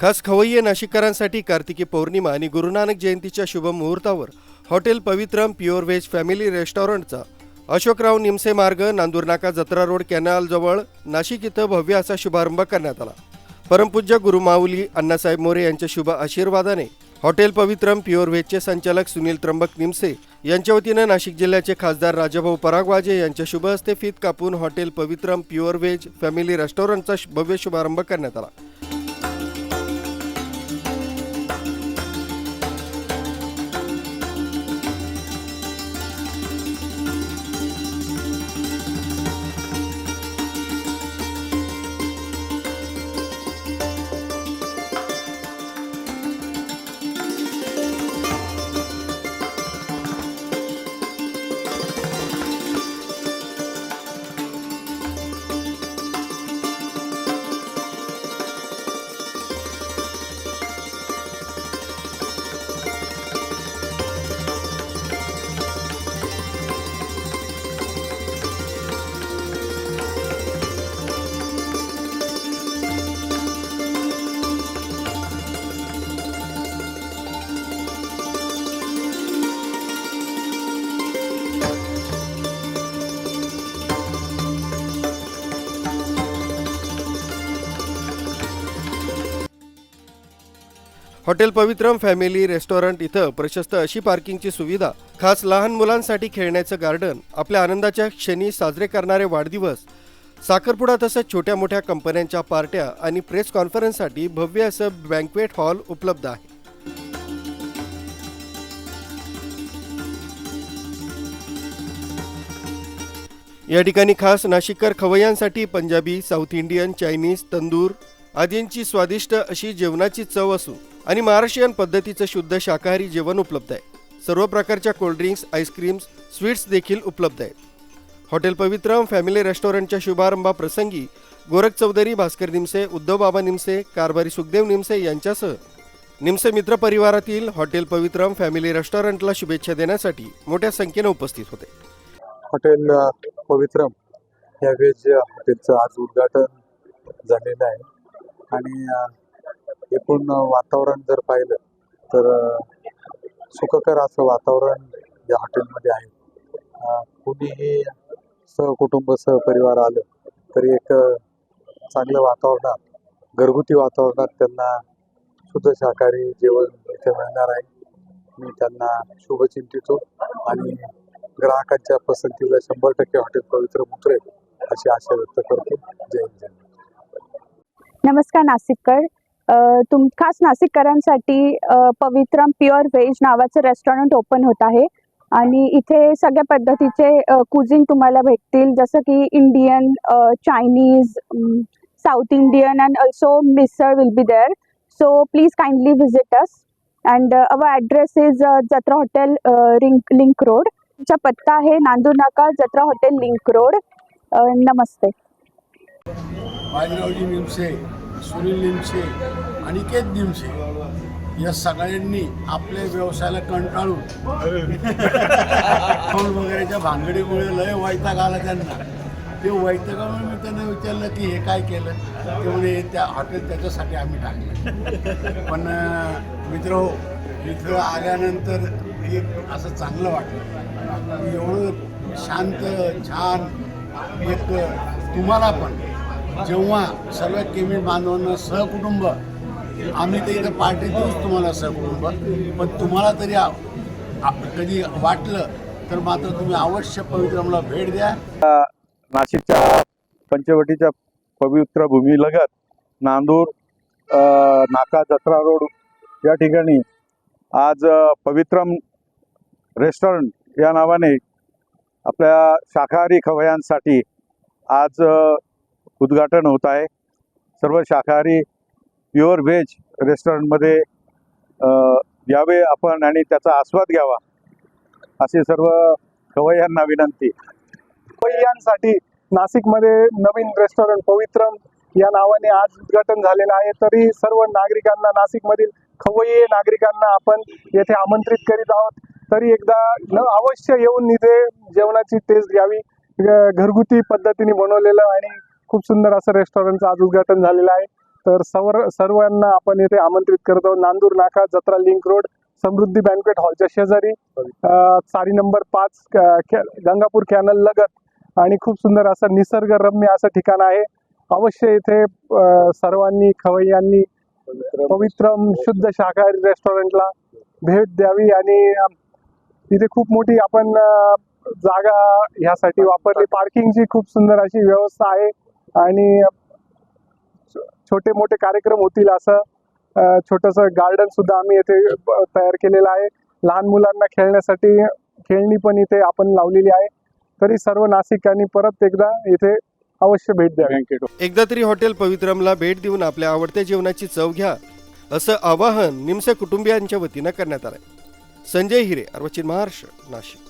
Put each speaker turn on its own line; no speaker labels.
खास खवय्ये नाशिककरांसाठी कार्तिकी पौर्णिमा आणि गुरुनानक जयंतीच्या शुभ मुहूर्तावर hotel Pavitram pure veg family रेस्टॉरंटचा Ashokrao Nimse मार्ग नांदूर नाका जत्रा रोड कॅनलजवळ नाशिक इथं भव्य असा शुभारंभ करण्यात आला. परमपूज्य गुरुमाऊली अण्णासाहेब मोरे यांच्या शुभ आशीर्वादाने हॉटेल पवित्रम प्युअर व्हेजचे संचालक सुनील त्र्यंबक निमसे यांच्या वतीनं नाशिक जिल्ह्याचे खासदार राजाभाऊ परागवाजे यांच्या शुभ हस्ते फीत कापून hotel Pavitram pure veg family रेस्टॉरंटचा भव्य शुभारंभ करण्यात आला. हॉटेल पवित्रम फॅमिली रेस्टॉरंट इथं प्रशस्त अशी पार्किंगची सुविधा खास लहान मुलांसाठी खेळण्याचं गार्डन आपल्या आनंदाच्या क्षणी साजरे करणारे वाढदिवस साखरपुडा तसंच छोट्या मोठ्या कंपन्यांच्या पार्ट्या आणि प्रेस कॉन्फरन्ससाठी भव्य असं बँकवेट हॉल उपलब्ध आहे. या ठिकाणी खास नाशिककर खवय्यांसाठी Punjabi south Indian Chinese tandoor आदींची स्वादिष्ट अशी जेवणाची चव असून आणि महाराष्ट्रीयन पद्धतीचं शुद्ध शाकाहारी जेवण उपलब्ध आहे. सर्व प्रकारच्या कोल्ड्रिंक्स आईस्क्रीम्स स्वीट्स देखील उपलब्ध आहेत. हॉटेल पवित्रम फॅमिली रेस्टॉरंटच्या शुभारंभाप्रसंगी गोरख चौधरी भास्कर निमसे उद्धव बाबा निमसे कारभारी सुखदेव निमसे यांच्यासह निमसे मित्र परिवारातील हॉटेल पवित्रम फॅमिली रेस्टॉरंटला शुभेच्छा देण्यासाठी मोठ्या संख्येने उपस्थित होते.
हॉटेल पवित्रम या व्हेज हॉटेलचं आज उद्घाटन झालेलं आहे. आणि एकूण वातावरण जर पाहिलं तर सुखकर असं वातावरण या हॉटेलमध्ये आहे. कुणीही सहकुटुंब सहपरिवार आलं तरी एक चांगलं वातावरणात घरगुती वातावरणात त्यांना शुद्ध शाकाहारी जेवण इथे मिळणार आहे. मी त्यांना शुभचिंतितो आणि ग्राहकांच्या पसंतीला शंभर टक्के हॉटेल पवित्र उतरेल अशी आशा व्यक्त करतो. जय हिंद. जय
नमस्कार नाशिककर. तुम खास नाशिककरांसाठी पवित्रम प्युअर व्हेज नावाचं रेस्टॉरंट ओपन होत आहे. आणि इथे सगळ्या पद्धतीचे कुझिन तुम्हाला भेटतील. जसं की Indian Chinese south Indian and also misal will be there so please kindly visit us and our address is Jatra hotel rink link road तुमचा पत्ता आहे Nandur Naka Jatra hotel link road नमस्ते.
सुनील निमसे अनिकेत निमसे या सगळ्यांनी आपल्या व्यवसायाला कंटाळून फोन वगैरेच्या भानगडीमुळे लय वैताग आला त्यांना. ते वैतागामुळे मी त्यांना विचारलं की हे काय केलं? ते म्हणे त्या हॉटेल त्याच्यासाठी आम्ही टाकलं पण मित्र हो इथं आल्यानंतर एक असं चांगलं वाटलं. एवढं शांत छान एक तुम्हाला पण जेव्हा सर्व केमी बांधवांना सहकुटुंब आम्ही तर इथं पार्टी देऊच तुम्हाला सहकुटुंब पण तुम्हाला तरी कधी वाटलं तर मात्र तुम्ही अवश्य पवित्रमला भेट द्या.
नाशिकच्या पंचवटीच्या पवित्र भूमीलगत नांदूर नाका जत्रा रोड या ठिकाणी आज पवित्रम रेस्टॉरंट या नावाने आपल्या शाकाहारी खवयांसाठी आज उद्घाटन होत आहे. सर्व शाकाहारी प्युअर व्हेज रेस्टॉरंटमध्ये यावे आपण आणि त्याचा आस्वाद घ्यावा अशी सर्व खवय्यांना विनंती.
खवय्यांसाठी नाशिकमध्ये नवीन रेस्टॉरंट पवित्रम या नावाने आज उद्घाटन झालेलं आहे. तरी सर्व नागरिकांना नाशिकमधील खवय्ये नागरिकांना आपण येथे आमंत्रित करीत आहोत. तरी एकदा न अवश्य येऊन इथे जेवणाची टेस्ट घ्यावी. घरगुती पद्धतीने बनवलेलं आणि खूप सुंदर असं रेस्टॉरंटचं आज उद्घाटन झालेलं आहे. तर सर्व सर्वांना आपण येथे आमंत्रित करत आहोत. नांदूर नाका जत्रा लिंक रोड समृद्धी बँकवेट हॉलच्या शेजारी चारी नंबर पाच गंगापूर कॅनल लगत. आणि खूप सुंदर असं निसर्गरम्य असं ठिकाण आहे. अवश्य इथे सर्वांनी खवय्यांनी पवित्रम शुद्ध शाकाहारी रेस्टॉरंटला भेट द्यावी. आणि इथे खूप मोठी आपण जागा ह्यासाठी वापरली. पार्किंगची खूप सुंदर अशी व्यवस्था आहे. आणि छोटे मोठे कार्यक्रम होतील असं छोटंसं गार्डन सुद्धा आम्ही येथे तयार केलेलं आहे. लहान मुलांना खेळण्यासाठी खेळणी पण इथे आपण लावलेली आहे. तरी सर्व नाशिकांनी परत एकदा इथे अवश्य भेट द्या
बँकेट
एकदा तरी हॉटेल पवित्रमला भेट देऊन आपल्या आवडत्या जेवणाची चव घ्या असं आवाहन निमसे कुटुंबियांच्या वतीनं करण्यात आलंय. संजय हिरे अर्वचिन महाराष्ट्र नाशिक.